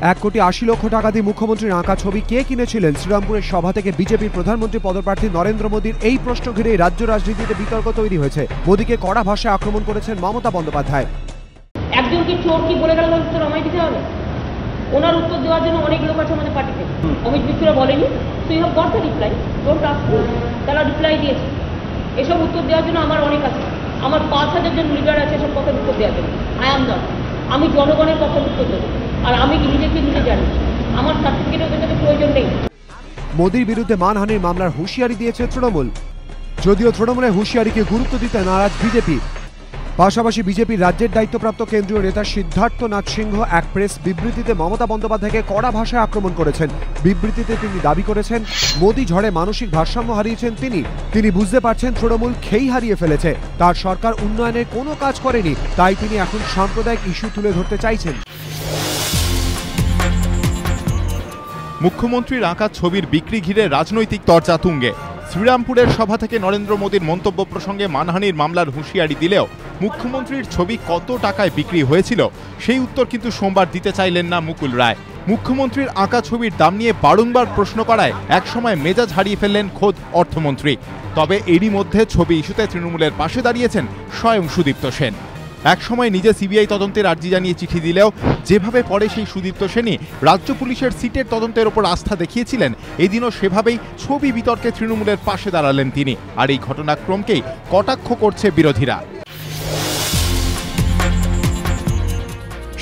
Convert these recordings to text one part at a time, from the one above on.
এক কোটি আশি লক্ষ টাকা দিয়ে মুখ্যমন্ত্রীর আঁকা ছবি কে কিনেছিলেন? শ্রীরামপুরের সভা থেকে বিজেপির প্রধানমন্ত্রী পদপ্রার্থী নরেন্দ্র মোদীর এই প্রশ্ন ঘিরে রাজ্য রাজনীতিতে বিতর্ক তৈরি হয়েছে। মোদীকে কড়া ভাষায় আক্রমণ করেছেন মমতা বন্দ্যোপাধ্যায়। একজনকে চোর কি বলে গেল উত্তর আমায় দিতে হবে? ওনার উত্তর দেওয়ার জন্য অনেক লোক আছে আমাদের পার্টিতে। অমিত মিত্র বলেনি, তো you have reply don't ask তারা রিপ্লাই দিয়েছে। এসব উত্তর দেওয়ার জন্য আমার অনেক আছে। আমার পাঁচ হাজার জন লিডার আছে, এসব কথার উত্তর দেওয়ার জন্য। আই এম নট আমি জনগণের কথার উত্তর দেবো। আর আমি নিজেকে নিজে জানি? আমার সার্টিফিকেট ওদের প্রয়োজন নেই। মোদীর বিরুদ্ধে মানহানির মামলার হুঁশিয়ারি দিয়েছে তৃণমূল। যদিও তৃণমূলের হুঁশিয়ারিকে গুরুত্ব দিতে নারাজ বিজেপি। পাশাপাশি বিজেপির রাজ্যের দায়িত্বপ্রাপ্ত কেন্দ্রীয় নেতা সিদ্ধার্থ নাথ সিংহ এক প্রেস বিবৃতিতে মমতা বন্দ্যোপাধ্যায়কে কড়া ভাষায় আক্রমণ করেছেন। বিবৃতিতে তিনি দাবি করেছেন, মোদী ঝড়ে মানসিক ভারসাম্য হারিয়েছেন তিনি। তিনি বুঝতে পারছেন তৃণমূল খেই হারিয়ে ফেলেছে। তার সরকার উন্নয়নের কোনো কাজ করেনি, তাই তিনি এখন সাম্প্রদায়িক ইস্যু তুলে ধরতে চাইছেন। মুখ্যমন্ত্রীর আঁকা ছবির বিক্রি ঘিরে রাজনৈতিক তর্জা তুঙ্গে। শ্রীরামপুরের সভা থেকে নরেন্দ্র মোদীর মন্তব্য প্রসঙ্গে মানহানির মামলার হুঁশিয়ারি দিলেও মুখ্যমন্ত্রীর ছবি কত টাকায় বিক্রি হয়েছিল, সেই উত্তর কিন্তু সোমবার দিতে চাইলেন না মুকুল রায়। মুখ্যমন্ত্রীর আঁকা ছবির দাম নিয়ে বারংবার প্রশ্ন করায় একসময় মেজাজ হারিয়ে ফেললেন খোদ অর্থমন্ত্রী। তবে এরই মধ্যে ছবি ইস্যুতে তৃণমূলের পাশে দাঁড়িয়েছেন স্বয়ং সুদীপ্ত সেন। একসময় নিজে সিবিআই তদন্তের আর্জি জানিয়ে চিঠি দিলেও যেভাবে পরে সেই সুদীপ্ত সেনী রাজ্য পুলিশের সিটের তদন্তের ওপর আস্থা দেখিয়েছিলেন, এদিনও সেভাবেই ছবি বিতর্কে তৃণমূলের পাশে দাঁড়ালেন তিনি। আর এই ঘটনাক্রমকেই কটাক্ষ করছে বিরোধীরা।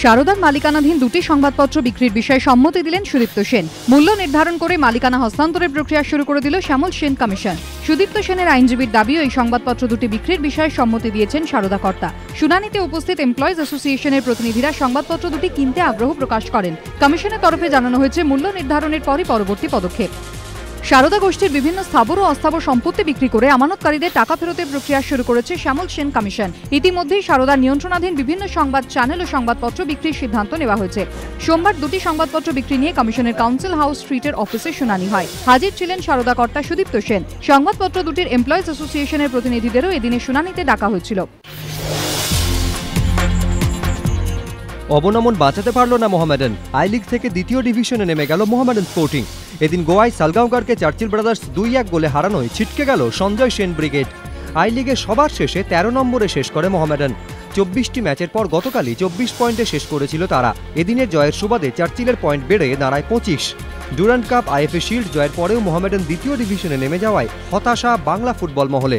সারদার মালিকানাধীন দুটি সংবাদপত্র বিক্রির বিষয়ে সম্মতি দিলেন সুদীপ্ত সেন। মূল্য নির্ধারণ করে মালিকানা হস্তান্তরের প্রক্রিয়া শুরু করে দিল শ্যামল সেন কমিশন। সুদীপ্ত সেনের আইনজীবীর দাবিও এই সংবাদপত্র দুটি বিক্রির বিষয়ে সম্মতি দিয়েছেন সারদা কর্তা। শুনানিতে উপস্থিত এমপ্লয়িজ অ্যাসোসিয়েশনের প্রতিনিধিরা সংবাদপত্র দুটি কিনতে আগ্রহ প্রকাশ করেন। কমিশনের তরফে জানানো হয়েছে, মূল্য নির্ধারণের পরই পরবর্তী পদক্ষেপ। সারদা গোষ্ঠীর বিভিন্ন স্থাবর ও অস্থাবর সম্পত্তি বিক্রি করে আমানতকারীদের টাকা ফেরতের প্রক্রিয়া শুরু করেছে শ্যামল সেন কমিশন। ইতিমধ্যেই সারদার নিয়ন্ত্রণাধীন বিভিন্ন সংবাদ চ্যানেল ও সংবাদপত্র বিক্রির সিদ্ধান্ত নেওয়া হয়েছে। সোমবার দুটি সংবাদপত্র বিক্রি নিয়ে কমিশনের কাউন্সিল হাউস স্ট্রিটের অফিসে শুনানি হয়। হাজির ছিলেন সারদা কর্তা সুদীপ্ত সেন। সংবাদপত্র দুটির এমপ্লয়িজ অ্যাসোসিয়েশনের প্রতিনিধিদেরও এদিনে শুনানিতে ডাকা হয়েছিল। অবনমন বাঁচাতে পারল না মোহামেডান। আই লিগ থেকে দ্বিতীয় ডিভিশনে নেমে গেল মোহামেডান স্পোর্টিং। এদিন গোয়ায় সালগাঁওকারকে চার্চিল ব্রাদার্স দুই এক গোলে হারানোয় ছিটকে গেল সঞ্জয় সেন ব্রিগেড। আই লিগে সবার শেষে তেরো নম্বরে শেষ করে মোহামেডান। চব্বিশটি ম্যাচের পর গতকালই চব্বিশ পয়েন্টে শেষ করেছিল তারা। এদিনের জয়ের সুবাদে চার্চিলের পয়েন্ট বেড়ে দাঁড়ায় পঁচিশ। ডুরান্ড কাপ, আইএফএ শিল্ড জয়ের পরেও মোহামেডান দ্বিতীয় ডিভিশনে নেমে যাওয়ায় হতাশা বাংলা ফুটবল মহলে।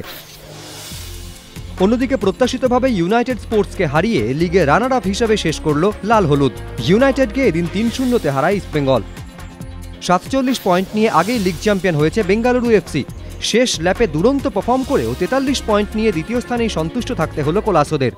অন্যদিকে প্রত্যাশিতভাবে ইউনাইটেড স্পোর্টসকে হারিয়ে লিগে রানার আপ হিসাবে শেষ করল লাল হলুদ। ইউনাইটেডকে এদিন তিন শূন্যতে হারায় ইস্টবেঙ্গল সাতচল্লিশ পয়েন্ট নিয়ে আগেই লিগ চ্যাম্পিয়ন হয়েছে বেঙ্গালুরু এফসি শেষ ল্যাপে দুরন্ত পারফর্ম করেও তেতাল্লিশ পয়েন্ট নিয়ে দ্বিতীয় স্থানেই সন্তুষ্ট থাকতে হল কোলাসোদের।